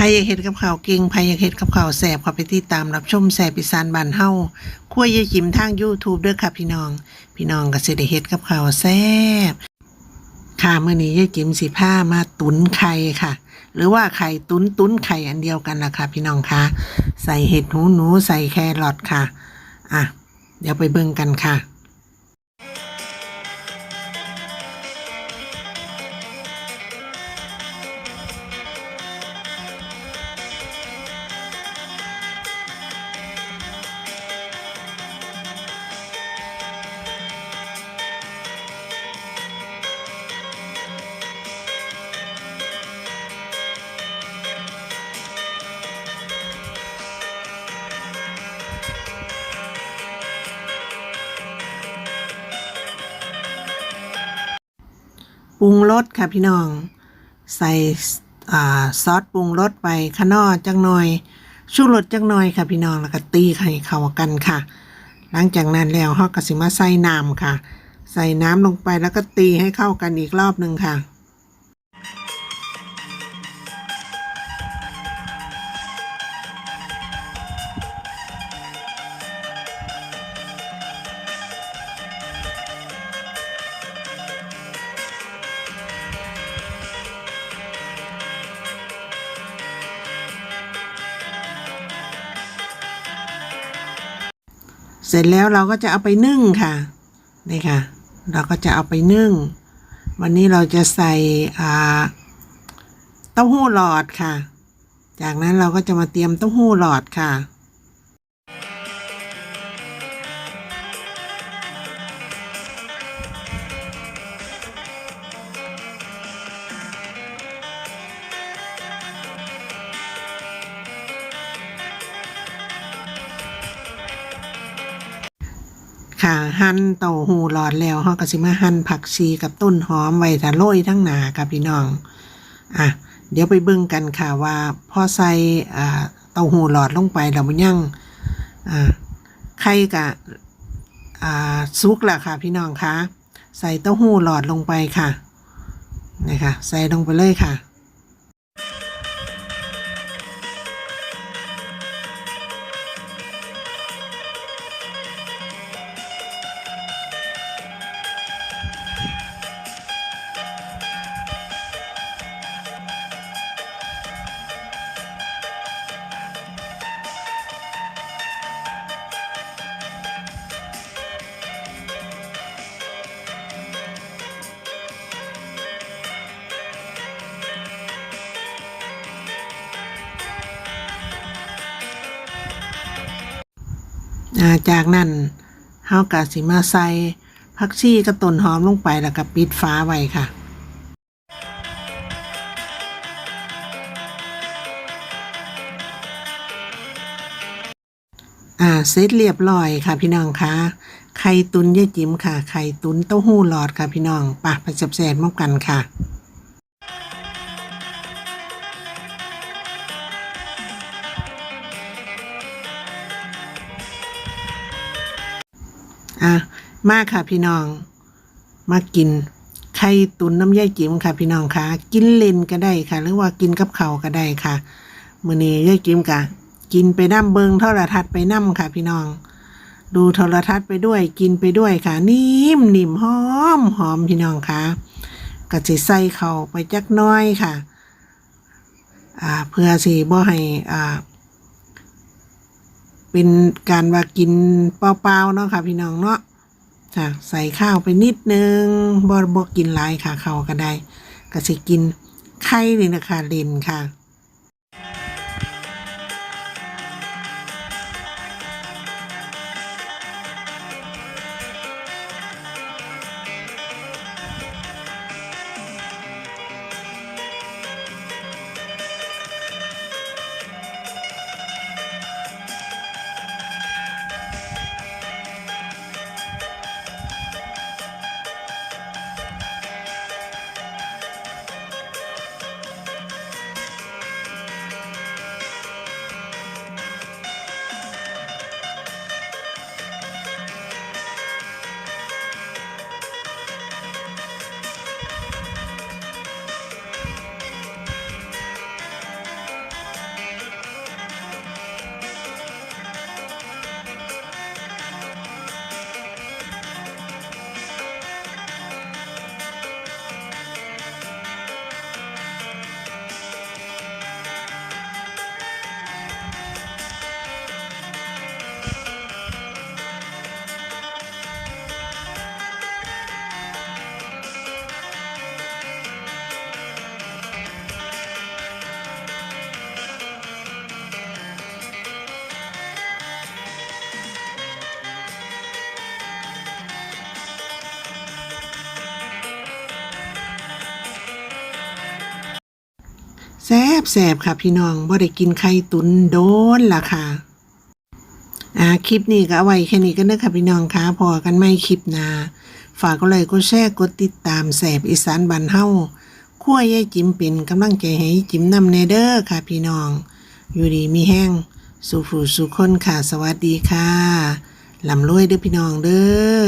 พายอยากเฮ็ดกับข้าวเก่งพายอยากเฮ็ดกับข้าวแซ่บข้าไปติดตามรับชมแซ่บอีสานบ้านเฮาคั่วยายจิมทาง YouTube เด้อค่ะพี่น้อง พี่น้องก็สิได้เฮ็ดกับข้าวแซ่บค่ะเมื้อนี้ยายจิมสิพามาตุนไข่ค่ะ หรือว่าไข่ตุนตุนไข่อันเดียวกันล่ะค่ะพี่น้องคะใส่เห็ดหูหนูใส่แครอทค่ะ อะ เดี๋ยวไปเบิ่งกันค่ะ ปรุงรสค่ะพี่น้อง ใส่อซอสปรุงรสไปข้างนอกจังหน่อยชูรสจังหน่อยค่ะพี่น้องแล้วก็ตีให้เข้ากันค่ะ หลังจากนั้นแล้วเฮาก็สิมาใส่น้ำค่ะ ใส่น้ำลงไปแล้วก็ตีให้เข้ากันอีกรอบหนึ่งค่ะ เสร็จแล้วเราก็จะเอาไปนึ่งค่ะนี่ค่ะ เราก็จะเอาไปนึ่ง วันนี้เราจะใส่อาเต้าหู้หลอดค่ะ จากนั้นเราก็จะมาเตรียมเต้าหู้หลอดค่ะ ค่ะหั่นเต้าหู้หลอดแล้วเฮาก็สิมาหั่นผักชีกับต้นหอมไว้ถ้าโรยทั้งหนาค่ะพี่น้อง อะ เดี๋ยวไปเบิ่งกันค่ะว่าพอใส่อ่าเต้าหู้หลอดลงไปแล้วมันยังอ่าไข่กะอ่าสุกแล้วค่ะ พี่น้องคะใส่เต้าหู้หลอดลงไปค่ะนี่ค่ะใส่ลงไปเลยค่ะ อ่าจากนั้นเฮากะสิมาใส่ผักชีกับต้นหอมลงไปแล้วก็ปิดฟ้าไว้ค่ะอ่าเสร็จเรียบร้อยค่ะพี่น้องคะไข่ตุนยายจิ๋มค่ะ ไข่ตุนเต้าหู้หลอดค่ะพี่น้องปะไปจับแสบๆพร้อกันค่ะ มากค่ะพี่น้อง มากินไข่ตุนน้ำยายจิ๋มค่ะ พี่น้องค่ะ กินเล่นก็ได้ค่ะ หรือว่ากินกับข้าวก็ได้ค่ะมื้อนี้ยายจิ๋มกะกินไปน้ำเบิงโทรทัศน์ไปน้ำค่ะ พี่น้อง ดูโทรทัศน์ไปด้วยกินไปด้วยค่ะ นิ่มนิ่มหอมหอมพี่น้องค่ะก็จะใส่เข้าไปจักน้อยค่ะ อ่าเพื่อสิบ่ให้อ่าเป็นการว่ากินเปล่าๆเนาะค่ะ พี่น้องเนาะ จ้ะใส่ข้าวไปนิดนึงบ่บ่กินหลายค่ะเขาก็ได้ก็สิกินไข่นี่นะคะเลนค่ะ แซบแซบค่ะพี่น้องบ่ได้กินไข่ตุนโดนล่ะค่ะ อ่าคลิปนี้ก็เอาไว้แค่นี้ก็เด้อค่ะพี่น้องค่ะพอกันไม่คลิปหน้าฝากกดไลค์กดแชร์กดติดตามแสบอีสานบันเฮาขั้วยายจิมเป็นกำลังใจให้จิมนำแนเด้อค่ะพี่น้อง อยู่ดีมีแห้งสู่ผู้สู่คนค่ะ สวัสดีค่ะลำรวยเด้อพี่น้องเด้อ